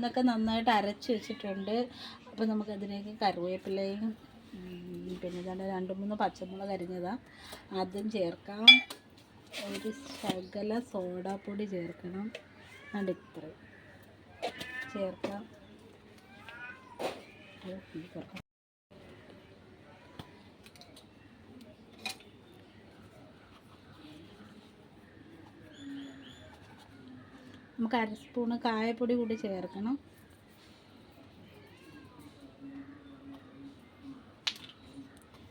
ഉഴുന്നൊക്കെ നന്നായിട്ട് അരച്ച് വെച്ചിട്ടുണ്ട്. അപ്പോൾ നമുക്കതിലേക്ക് കറിവേപ്പിലയും പിന്നെ തന്നെ രണ്ട് മൂന്ന് പച്ചമുളക് അരിഞ്ഞതാണ് അതും ചേർക്കാം. ഒരു ശകല സോഡാപ്പൊടി ചേർക്കണം. അതുകൊണ്ട് ഇത്രയും. ചേർക്കാം. ചേർക്കാം. നമുക്ക് അര സ്പൂണ് കായപ്പൊടി കൂടി ചേർക്കണം.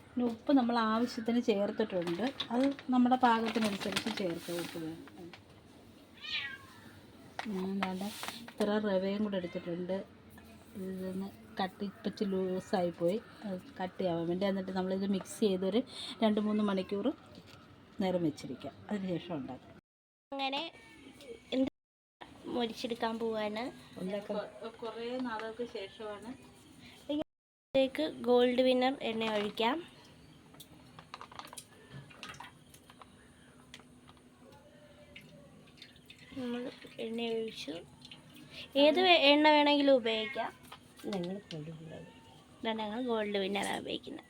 പിന്നെ ഉപ്പ് നമ്മൾ ആവശ്യത്തിന് ചേർത്തിട്ടുണ്ട്. അത് നമ്മുടെ പാകത്തിനനുസരിച്ച് ചേർക്കുക ഉപ്പ്. ഞാൻ വേണ്ട ഇത്ര റവയും കൂടെ എടുത്തിട്ടുണ്ട്. ഇതൊന്ന് കട്ട് ഇപ്പച്ച് ലൂസായിപ്പോയി കട്ട് ചെയ്യാൻ വേണ്ടി എന്നിട്ട് നമ്മളിത് മിക്സ് ചെയ്തൊരു രണ്ട് മൂന്ന് മണിക്കൂർ നേരം വെച്ചിരിക്കാം. അതിന് ശേഷം ഉണ്ടാക്കാം. അങ്ങനെ മുരിച്ചെടുക്കാൻ പോവാണ്. കുറേ നാളുകൾക്ക് ശേഷമാണ്. ഇതിലേക്ക് ഗോൾഡ് വിന്നർ എണ്ണ ഒഴിക്കാം. നമ്മൾ എണ്ണ ഒഴിച്ചു. ഏത് എണ്ണ വേണമെങ്കിലും ഉപയോഗിക്കാം. ഞങ്ങൾ ഇതാണ് ഞങ്ങൾ ഗോൾഡ് വിന്നറാണ് ഉപയോഗിക്കുന്നത്.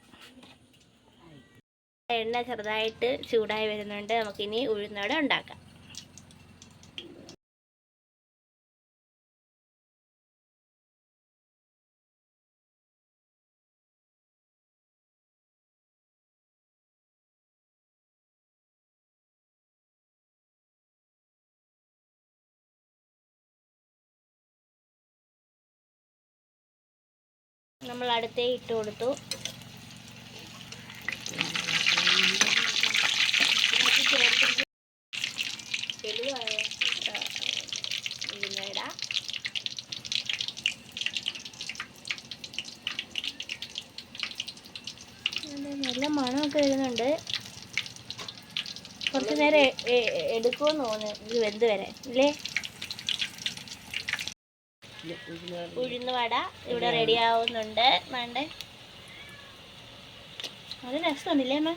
എണ്ണ ചെറുതായിട്ട് ചൂടായി വരുന്നുണ്ട്. നമുക്കിനി ഉഴുന്നോടെ ഉണ്ടാക്കാം. നമ്മൾ അടുത്തേ ഇട്ട് കൊടുത്തു. നല്ല മണമൊക്കെ വരുന്നുണ്ട്. കുറച്ച് നേരം എടുക്കുമെന്ന് തോന്നുന്നു. ഇത് വെന്ത് വരാൻ. ഇല്ലേ? ഉഴുന്ന് വട ഇവിടെ റെഡി ആവുന്നുണ്ട്. വേണ്ടേ? അത് രസമുണ്ടല്ലേ അമ്മ?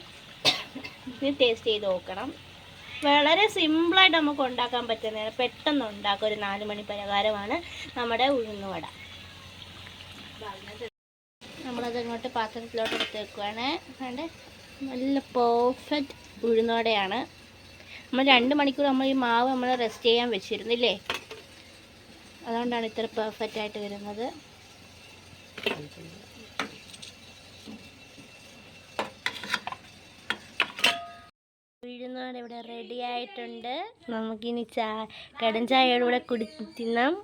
ഇത് ടേസ്റ്റ് ചെയ്ത് നോക്കണം. വളരെ സിമ്പിളായിട്ട് നമുക്ക് ഉണ്ടാക്കാൻ പറ്റുന്ന പെട്ടെന്ന് ഉണ്ടാക്കുക ഒരു നാല് മണി പലഹാരമാണ് നമ്മുടെ ഉഴുന്ന് വട. നമ്മളത് ഇങ്ങോട്ട് പാത്രത്തിലോട്ട് എടുത്ത് വെക്കുവാണ്. വേണ്ടേ? നല്ല പെർഫെക്റ്റ് ഉഴുന്നോടെയാണ് നമ്മൾ രണ്ട് മണിക്കൂർ നമ്മൾ ഈ മാവ് നമ്മൾ റെസ്റ്റ് ചെയ്യാൻ വെച്ചിരുന്നില്ലേ? അതുകൊണ്ടാണ് ഇത്ര പെർഫെക്റ്റ് ആയിട്ട് വരുന്നത്. ഉഴുന്നോടെ ഇവിടെ റെഡി ആയിട്ടുണ്ട്. നമുക്കിനി ചാ കടൻ ചായയോടെ കൂടെ കുടി തിന്നാം.